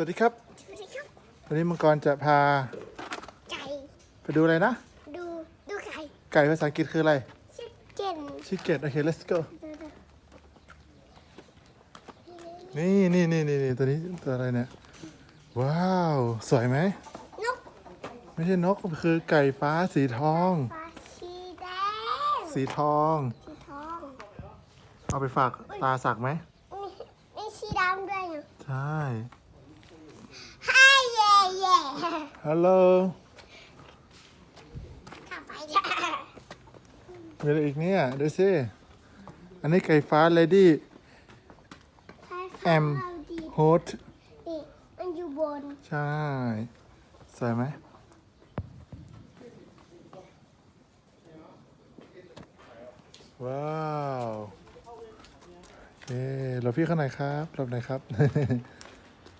วัสดีครับ สวัสดีครับ วันนี้มังกรจะพาไก่ไปดูอะไรนะ ดูดูไก่ไก่ภาษาอังกฤษคืออะไรชิคเก้นชิคเก้นโอเค let's go นี่นี่นี่นี่นี่ตัวนี้ตัวอะไรเนี่ย ว้าว สวยไหมนก ไม่ใช่นกคือไก่ฟ้าสีทอง ฟ้าสีแดง สีทอง สีทอง เอาไปฝากตาสักไหมมีมีสีดำด้วยนะใช่ฮายเย่เย่ฮัลโหลกลับไปจ้ะมีอะไรอีกเนี่ยดูสิอันนี้ไก่ฟ้า lady แอมเอาดี host นี่มันอยู่บน ใช่สวยไหมว้าวโอเคหลบพี่เขาหน่อยครับหลบหน่อยครับ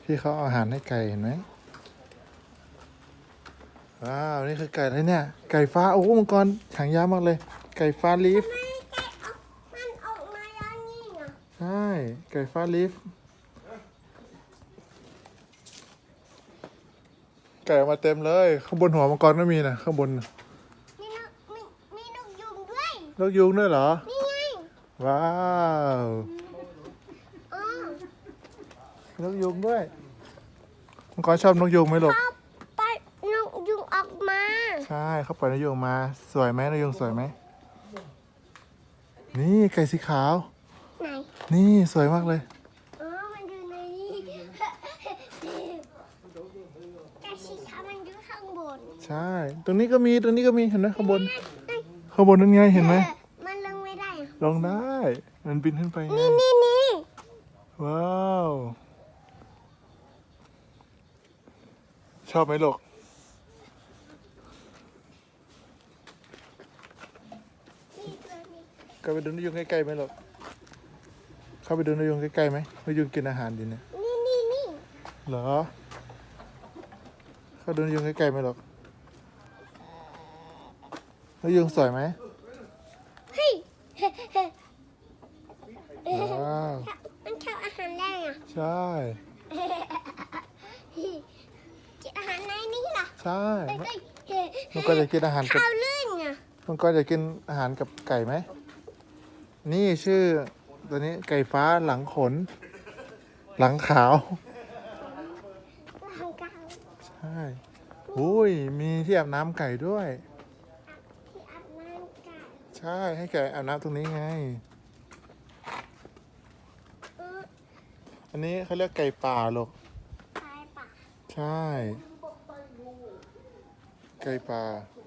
พี่เขาเอาอาหารให้ไก่เห็นไหม ว้าว นี่คือไก่อะไรเนี่ย ไก่ฟ้า โอ้โหมังกรหางยาวมากเลย ไก่ฟ้าลีฟไม่ไก่ออกมันออกมาแล้วนี่นะใช่ ไก่ฟ้าลีฟ ไก่ออกมาเต็มเลย ข้างบนหัวมังกรก็มีนะข้างบนน่ะมีนกมีมีนกยุงด้วยนกยุงด้วยเหรอ นี่ไงว้าว อ๋อนกยุงด้วย มังกรชอบนกยุงไหมลูกเข้าไปนกยุงออกมา ใช่ เขาปล่อยนกยุงมา สวยไหมนกยุงสวยไหม นี่ไก่สีขาว ไหนนี่สวยมากเลย อ๋อมันอยู่ในนี้ไก่สีขาวมันอยู่ข้างบนใช่ ตรงนี้ก็มีตรงนี้ก็มีเห็นไหมข้างบนข้างบนนั่นไงเห็นไหมมันลงไม่ได้อะลองได้ มันบินขึ้นไปไงนี่นี่นี่ว้าว ชอบไหมลูก นี่ตัว นี้ก็ไปดูนกยุงใกล้ๆไหมลูกเข้าไปดูนกยุงใกล้ๆไหมนกยุงกินอาหารดีเนี่ยนี่นี่นี่เหรอ เข้าดูนกยุงใกล้ๆไหมลูกนกยุงสวยไหมเฮ้ยว้าวมันเข้าอาหารได้อะใช่กินอาหารในนี่ล่ะใช่เอ้ยเอ้ยมันก็จะกินอาหารกับข้าวลื่นอะมันก็จะกินอาหารกับไก่ไหม นี่ชื่อ ตัวนี้ไก่ฟ้าหลังขน หลังขาวทางกลางใช่อุ้ยมีที่อาบน้ำไก่ด้วยที่อาบน้ำไก่ใช่ให้ไก่อาบน้ำตรงนี้ไงเอออันนี้เขาเรียกไก่ป่าลูกตายป่ะใช่ ไก่ป่าน